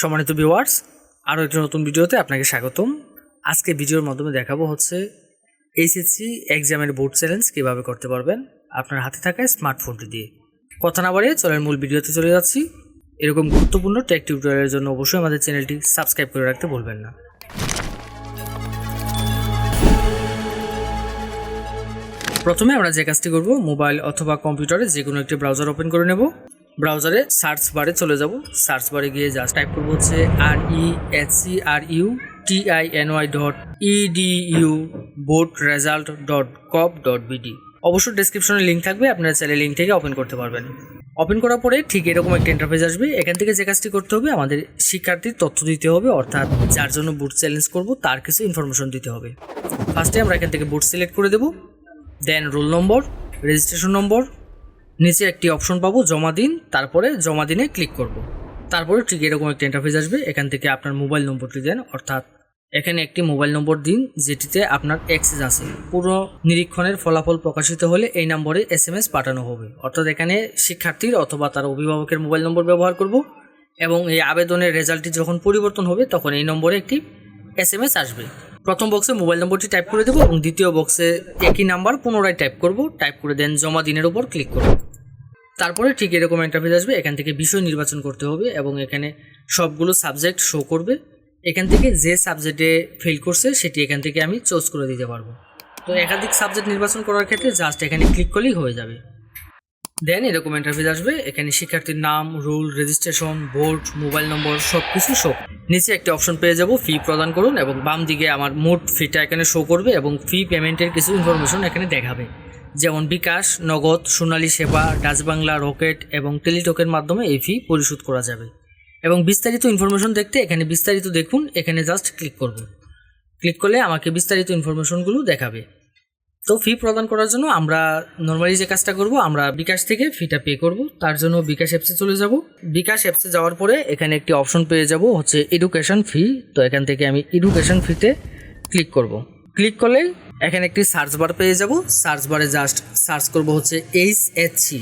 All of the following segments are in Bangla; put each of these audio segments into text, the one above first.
সম্মানিত ভিউয়ার্স আরও একটি নতুন ভিডিওতে আপনাকে স্বাগতম। আজকে ভিডিওর মাধ্যমে দেখাবো হচ্ছে এইচএসসি এক্সামের বোর্ড চ্যালেঞ্জ কীভাবে করতে পারবেন আপনার হাতে থাকা স্মার্টফোনটি দিয়ে। কথা না বাড়িয়ে চলেন মূল ভিডিওতে চলে যাচ্ছি। এরকম গুরুত্বপূর্ণ টেক টিউটোরিয়ালের জন্য অবশ্যই আমাদের চ্যানেলটি সাবস্ক্রাইব করে রাখতে ভুলবেন না। প্রথমে আমরা যে কাজটি করব মোবাইল অথবা কম্পিউটারে যে কোনো একটি ব্রাউজার ওপেন করে নেব। ব্রাউজারে সার্চ বারে চলে যাব। সার্চ বারে গিয়ে জাস্ট টাইপ করব হচ্ছে আর E H C R U T I N Y dot E D U board result dot COP dot BD অবশ্যই ডেসক্রিপশনে লিঙ্ক থাকবে, আপনারা চাইলে লিঙ্ক থেকে ওপেন করতে পারবেন। ওপেন করার পরে ঠিক এরকম একটা ইন্টারফেস আসবে। এখান থেকে যে কাজটি করতে হবে, আমাদের শিক্ষার্থীর তথ্য দিতে হবে, অর্থাৎ যার জন্য বুট চ্যালেঞ্জ করব, তার কিছু ইনফরমেশন দিতে হবে। ফার্স্টে আমরা এখান থেকে বুট সিলেক্ট করে দেবো। দেন রোল নম্বর রেজিস্ট্রেশন নম্বর নিচে একটি অপশন পাবো, জমা দিন, তারপরে জমা দিনে ক্লিক করব। তারপরে ঠিক এরকম একটা ইন্টারফেস আসবে, এখান থেকে আপনার মোবাইল নম্বরটি দেন, অর্থাৎ এখানে একটি মোবাইল নম্বর দিন, যেটিতে আপনার অ্যাক্সেস আছে। পুরো নিরীক্ষণের ফলাফল প্রকাশিত হলে এই নম্বরে এস এম এস পাঠানো হবে। অর্থাৎ এখানে শিক্ষার্থীর অথবা তার অভিভাবকের মোবাইল নম্বর ব্যবহার করব এবং এই আবেদনের রেজাল্টটি যখন পরিবর্তন হবে, তখন এই নম্বরে একটি এস এম এস আসবে প্রথম বক্সে মোবাইল নম্বরটি টাইপ করে দেবো এবং দ্বিতীয় বক্সে একই নাম্বার পুনরায় টাইপ করব। টাইপ করে দেন জমা দিনের উপর ক্লিক করব। তারপরে ঠিক এরকম ইন্টারফেস আসবে, এখান থেকে বিষয় নির্বাচন করতে হবে এবং এখানে সবগুলো সাবজেক্ট শো করবে। এখান থেকে যে সাবজেক্টে ফেল করছে, সেটি এখান থেকে আমি চুজ করে দিতে পারব। তো একাধিক সাবজেক্ট নির্বাচন করার ক্ষেত্রে জাস্ট এখানে ক্লিক করলেই হয়ে যাবে। দেন এরকম ইন্টারফেস আসবে, এখানে শিক্ষার্থীর নাম roll registration board mobile number সব কিছু শো নিচে একটি অপশন পেয়ে যাব ফি প্রদান করুন এবং বাম দিকে আমার মোট ফিটা এখানে শো করবে এবং ফি পেমেন্টের কিছু ইনফরমেশন এখানে দেখাবে। যেমন বিকাশ, নগদ, সোনালী সেবা, ডাচ বাংলা, রকেট এবং টেলিটকের মাধ্যমে এই ফি পরিশোধ করা যাবে। এবং বিস্তারিত ইনফরমেশন দেখতে এখানে বিস্তারিত দেখুন, এখানে জাস্ট ক্লিক করব ক্লিক করলে আমাকে বিস্তারিত ইনফরমেশনগুলো দেখাবে। তো ফি প্রদান করার জন্য আমরা নর্মালি যে কাজটা করব, আমরা বিকাশ থেকে ফিটা পে করব। তার জন্য বিকাশ অ্যাপসে চলে যাব। বিকাশ অ্যাপসে যাওয়ার পরে এখানে একটি অপশন পেয়ে যাব, হচ্ছে এডুকেশন ফি তো এখান থেকে আমি এডুকেশন ফিতে ক্লিক করব। ক্লিক করলে এখানে একটি সার্চ বার পেয়ে যাব। সার্চ বারে জাস্ট সার্চ করব হচ্ছে H H C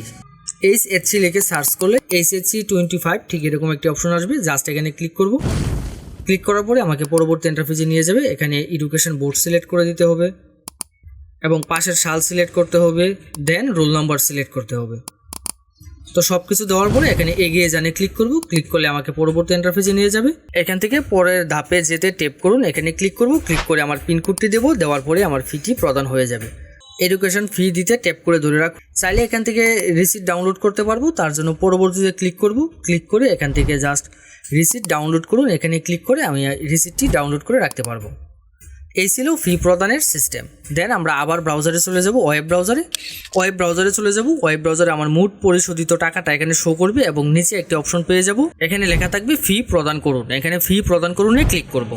H H C লিখে সার্চ করলে H H C twenty five ঠিক এরকম একটি অপশন আসবে। জাস্ট এখানে ক্লিক করব। ক্লিক করার পরে আমাকে পরবর্তী ইন্টারফেসে নিয়ে যাবে। এখানে এডুকেশন বোর্ড সিলেক্ট করে দিতে হবে। এবং পাশের সাল সিলেক্ট করতে হবে। দেন রোল নাম্বার সিলেক্ট করতে হবে। তো সব কিছু দেওয়ার পরে এখানে এগিয়ে জানে ক্লিক করব। ক্লিক করলে আমাকে পরবর্তী ইন্টারফেসে নিয়ে যাবে। এখান থেকে পরের ধাপে যেতে টেপ করুন। এখানে ক্লিক করব। ক্লিক করে আমার পিনকোডটি দেবো। দেওয়ার পরে আমার ফিটি প্রদান হয়ে যাবে। এডুকেশন ফি দিতে ট্যাপ করে ধরে রাখ চাইলে এখান থেকে রিসিট ডাউনলোড করতে পারব। তার জন্য পরবর্তীতে ক্লিক করব। ক্লিক করে এখান থেকে জাস্ট রিসিট ডাউনলোড করুন। এখানে ক্লিক করে আমি রিসিটটি ডাউনলোড করে রাখতে পারব। এই ছিল ফি প্রদানের সিস্টেম দেন আমরা আবার ব্রাউজারে চলে যাব ওয়েব ব্রাউজারে ওয়েব ব্রাউজারে চলে যাব ওয়েব ব্রাউজারে আমার মোট পরিশোধিত টাকাটা এখানে শো করবে এবং নিচে একটি অপশন পেয়ে যাব। এখানে লেখা থাকবে ফি প্রদান করুন। এখানে ফি প্রদান করুনে ক্লিক করব।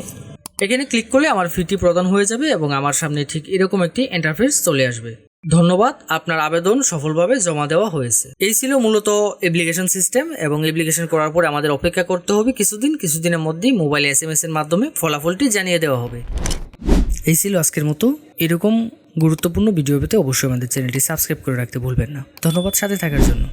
এখানে ক্লিক করলে আমার ফিটি প্রদান হয়ে যাবে এবং আমার সামনে ঠিক এরকম একটি ইন্টারফেস চলে আসবে। ধন্যবাদ, আপনার আবেদন সফলভাবে জমা দেওয়া হয়েছে। এই ছিল মূলত অ্যাপ্লিকেশন সিস্টেম এবং অ্যাপ্লিকেশন করার পরে আমাদের অপেক্ষা করতে হবে কিছুদিন, কিছুদিনের মধ্যেই মোবাইল এস এর মাধ্যমে ফলাফলটি জানিয়ে দেওয়া হবে। এই ছিল আজকের মতো। এরকম গুরুত্বপূর্ণ ভিডিও পেতে অবশ্যই আমাদের চ্যানেলটি সাবস্ক্রাইব করে রাখতে ভুলবেন না। ধন্যবাদ সাথে থাকার জন্য।